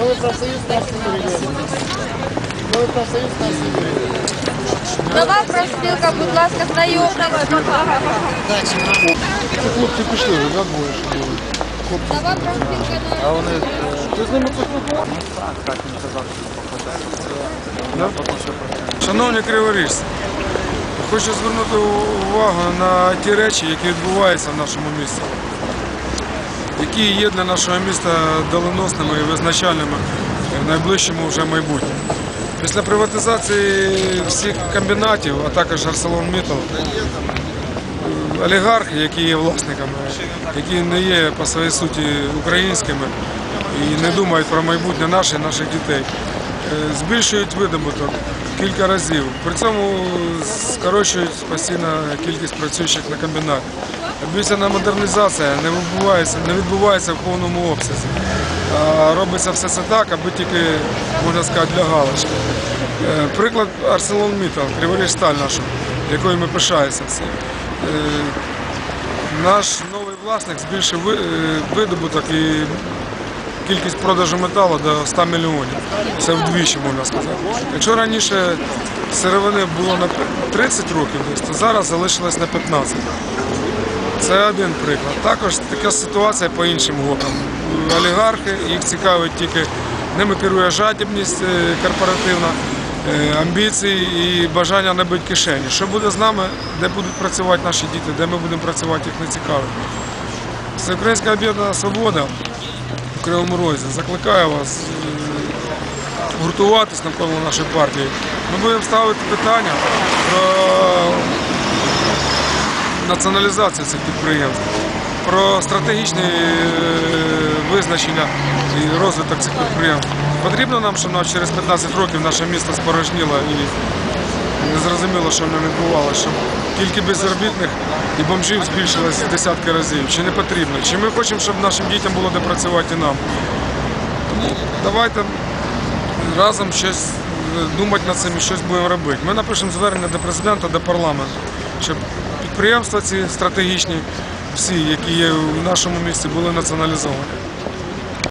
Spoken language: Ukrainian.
Профсоюз нас не. Новий профсоюз нас не прийде. Нова профспілка, будь ласка, знайомтесь. Хлопці пішли що були. Нова профспілка. А вони... Ти з ними поспілкувався? Шановні криворіжці, хочу звернути увагу на ті речі, які відбуваються в нашому місті, які є для нашого міста доленосними і визначальними в найближчому вже майбутньому. Після приватизації всіх комбінатів, а також ArcelorMittal, олігархи, які є власниками, які не є по своїй суті українськими і не думають про майбутнє наше, наших дітей, збільшують видобуток кілька разів. При цьому скорочують постійно кількість працюючих на комбінаті. Обіцяна модернізація не відбувається, не відбувається в повному обсязі. Робиться все це так, аби тільки, можна сказати, для галочки. Е, Приклад ArcelorMittal, Криворіжсталь нашу, якою ми пишаємося всі. Е, Наш новий власник збільшив е, видобуток і кількість продажу металу до 100 мільйонів. Це вдвічі можна сказати. Якщо раніше сировини було на 30 років то зараз залишилось на 15. Це один приклад. Також така ситуація по іншим гокам. Олігархи, їх цікавить тільки ними керує жадібність е, корпоративна, е, амбіції і бажання набити кишені. Що буде з нами, де будуть працювати наші діти, де ми будемо працювати, їх не цікавить. Всеукраїнська об'єднана свобода в Кривому Розі закликає вас е, гуртуватись навколо нашої партії. Ми будемо ставити питання про націоналізацію цих підприємств, про стратегічне визначення і розвиток цих підприємств. Потрібно нам, щоб через 15 років наше місто спорожніло і не зрозуміло, що в ньому відбувалося, щоб кількість безробітних і бомжів збільшилась в десятки разів. Чи не потрібно? Чи ми хочемо, щоб нашим дітям було де працювати і нам? Тому давайте разом щось е, думати над цим і щось будемо робити. Ми напишемо звернення до президента, до парламенту, щоб підприємства ці стратегічні, всі, які є в нашому місті, були націоналізовані.